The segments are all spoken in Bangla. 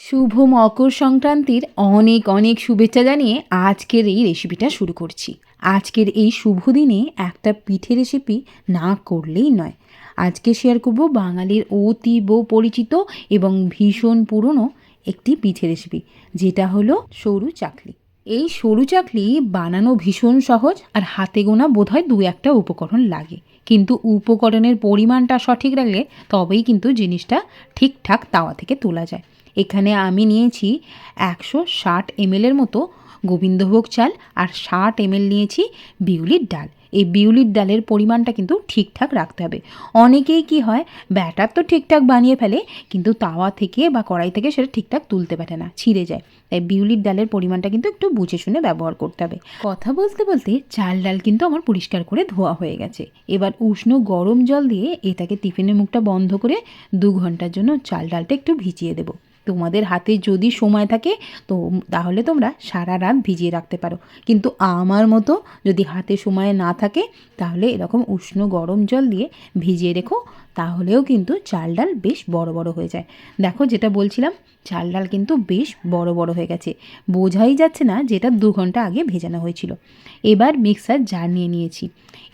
শুভ মকর সংক্রান্তির অনেক অনেক শুভেচ্ছা জানিয়ে আজকের এই রেসিপিটা শুরু করছি। আজকের এই শুভ দিনে একটা পিঠে রেসিপি না করলেই নয়। আজকে শেয়ার করব বাঙালির অতীব পরিচিত এবং ভীষণ পুরনো একটি পিঠে রেসিপি যেটা হলো সরু চাকলি। এই সরু চাকলি বানানো ভীষণ সহজ আর হাতে গোনা বোধহয় দু একটা উপকরণ লাগে। কিন্তু উপকরণের পরিমাণটা সঠিক রাখলে তবেই কিন্তু জিনিসটা ঠিকঠাক তাওয়া থেকে তোলা যায়। এখানে আমি নিয়েছি একশো ষাট এমএলের মতো গোবিন্দভোগ চাল আর ষাট এমএল নিয়েছি বিউলির ডাল। এই বিউলির ডালের পরিমাণটা কিন্তু ঠিকঠাক রাখতে হবে। অনেকেই কি হয়, ব্যাটার তো ঠিকঠাক বানিয়ে ফেলে, কিন্তু তাওয়া থেকে বা কড়াই থেকে সেটা ঠিকঠাক তুলতে পারে না, ছিঁড়ে যায়। তাই বিউলির ডালের পরিমাণটা কিন্তু একটু বুঝে শুনে ব্যবহার করতে হবে। কথা বলতে বলতে চাল ডাল কিন্তু আমার পরিষ্কার করে ধোয়া হয়ে গেছে। এবার উষ্ণ গরম জল দিয়ে এটাকে টিফিনের মুখটা বন্ধ করে দু ঘণ্টার জন্য চাল ডালটা একটু ভিজিয়ে দেবো। তোমাদের হাতে যদি সময় থাকে, তো তাহলে তোমরা সারা রাত ভিজিয়ে রাখতে পারো। কিন্তু আমার মতো যদি হাতে সময় না থাকে, তাহলে এরকম উষ্ণ গরম জল দিয়ে ভিজিয়ে রেখো তাহলেও কিন্তু চাল ডাল বেশ বড় বড় হয়ে যায়। দেখো যেটা বলছিলাম, চাল ডাল কিন্তু বেশ বড় বড় হয়ে গেছে। বোঝাই যাচ্ছে না যেটা দু ঘণ্টা আগে ভেজানো হয়েছিল। এবার মিক্সার জার নিয়ে নিয়েছি।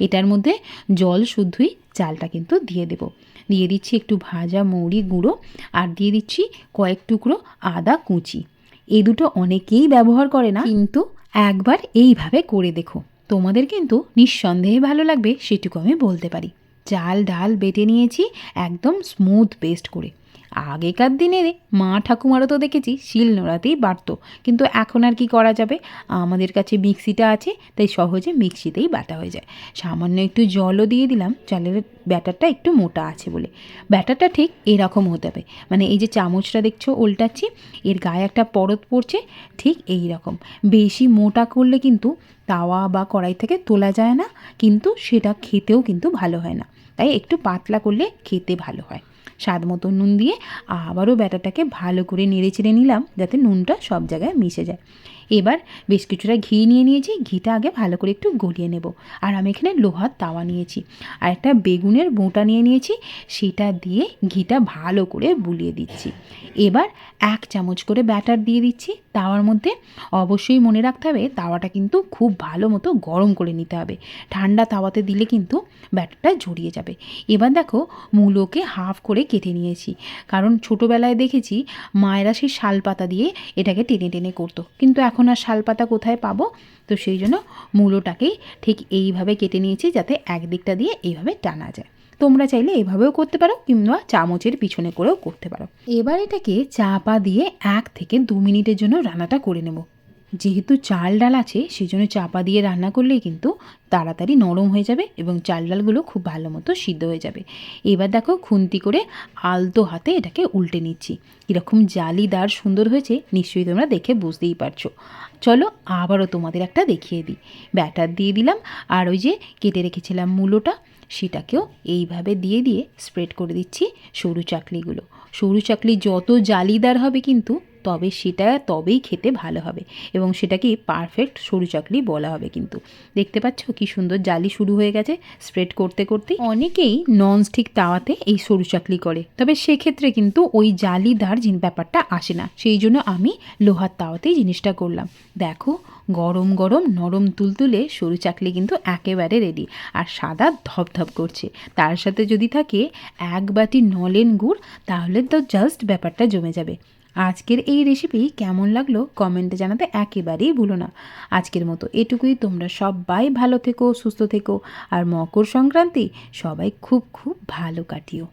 এটার মধ্যে জল শুদ্ধই চালটা কিন্তু দিয়ে দেবো। দিয়ে দিচ্ছি একটু ভাজা মৌরি গুঁড়ো আর দিয়ে দিচ্ছি কয়েক টুকরো আদা কুচি। এ দুটো অনেকেই ব্যবহার করে না, কিন্তু একবার এইভাবে করে দেখো। তোমাদের কিন্তু নিঃসন্দেহে ভালো লাগবে, সেটুকু আমি বলতে পারি। চাল ডাল বেটে নিয়েছি, একদম স্মুথ পেস্ট করে। আগেকার দিনে মা ঠাকুমারও তো দেখেছি, শিল নোড়াতেই বাটতো। কিন্তু এখন আর কি করা যাবে? আমাদের কাছে মিক্সিটা আছে, তাই সহজে মিক্সিতেই বাটা হয়ে যায়। সামান্য একটু জলও দিয়ে দিলাম, চালের ব্যাটারটা একটু মোটা আছে বলে। ব্যাটারটা ঠিক এরকম হতে হবে। মানে এই যে চামচটা দেখছ উল্টাচ্ছি এর গায়ে একটা পরত পড়ছে, ঠিক এই রকম। বেশি মোটা করলে কিন্তু তাওয়া বা কড়াই থেকে তোলা যায় না, কিন্তু সেটা খেতেও কিন্তু ভালো হয় না। তাই একটু পাতলা করলে খেতে ভালো হয়। স্বাদ মতো নুন দিয়ে আবারও ব্যাটাটাকে ভালো করে নেড়ে চেড়ে নিলাম যাতে নুনটা সব জায়গায় মিশে যায়। এবার বেশ কিছুটা ঘি নিয়ে নিয়েছি, ঘিটা আগে ভালো করে একটু গলিয়ে নেব। আর আমি এখানে লোহার তাওয়া নিয়েছি। আর একটা বেগুনের বোঁটা নিয়ে নিয়েছি, সেটা দিয়ে ঘিটা ভালো করে বুলিয়ে দিচ্ছি। এবার এক চামচ করে ব্যাটার দিয়ে দিচ্ছি। তাওয়ার মধ্যে অবশ্যই মনে রাখতে হবে, তাওয়াটা কিন্তু খুব ভালো মতো গরম করে নিতে হবে। ঠান্ডা তাওয়াতে দিলে কিন্তু ব্যাটারটা জড়িয়ে যাবে। এবার দেখো, মূলোকে হাফ করে কেটে নিয়েছি। কারণ ছোটোবেলায় দেখেছি, মায়েরা সেই শাল পাতা দিয়ে এটাকে টেনে টেনে করতো। কিন্তু এখন আর শাল পাতা কোথায় পাবো? তো সেই জন্য মূলোটাকেই ঠিক এইভাবে কেটে নিয়েছি যাতে একদিকটা দিয়ে এইভাবে টানা যায়। তোমরা চাইলে এভাবেও করতে পারো কিংবা চামচের পিছনে করেও করতে পারো। এবার এটাকে চাপা দিয়ে এক থেকে দু মিনিটের জন্য রান্নাটা করে নেব। যেহেতু চাল ডাল আছে সেই জন্য চাপা দিয়ে রান্না করলেই কিন্তু তাড়াতাড়ি নরম হয়ে যাবে এবং চাল ডালগুলো খুব ভালো মতো সিদ্ধ হয়ে যাবে। এবার দেখো খুন্তি করে আলতো হাতে এটাকে উল্টে নিচ্ছি। কীরকম জালিদার সুন্দর হয়েছে, নিশ্চয়ই তোমরা দেখে বুঝতেই পারছ। চলো আবারও তোমাদের একটা দেখিয়ে দিই। ব্যাটার দিয়ে দিলাম, আর ওই যে কেটে রেখেছিলাম মূলোটা, সেটাকেও এইভাবে দিয়ে দিয়ে স্প্রেড করে দিচ্ছি সরু চাকলিগুলো। সরু চাকলি যত জালিদার হবে কিন্তু তবে সেটা তবেই খেতে ভালো হবে এবং সেটাকে পারফেক্ট সরু চাকলি বলা হবে কিন্তু। দেখতে পাচ্ছ কি সুন্দর জালি শুরু হয়ে গেছে স্প্রেড করতে করতে। অনেকেই ননস্টিক তাওয়াতে এই সরু চাকলি করে। তবে সেক্ষেত্রে কিন্তু ওই জালিদার জিন ব্যাপারটা আসে না। সেই জন্য আমি লোহার তাওয়াতেই জিনিসটা করলাম। দেখো গরম গরম নরম তুলতুলে সরু চাকলি কিন্তু একেবারে রেডি আর সাদা ধপধপ করছে। তার সাথে যদি থাকে এক বাটি নলেন গুড়, তাহলে তো জাস্ট ব্যাপারটা জমে যাবে। আজকের এই রেসিপি কেমন লাগল কমেন্টে জানাতে একেবারেই ভুলো না। আজকের মতো এটুকুই, তোমরা সবাই ভালো থেকো, সুস্থ থেকো, আর মকর সংক্রান্তি সবাই খুব খুব ভালো কাটিও।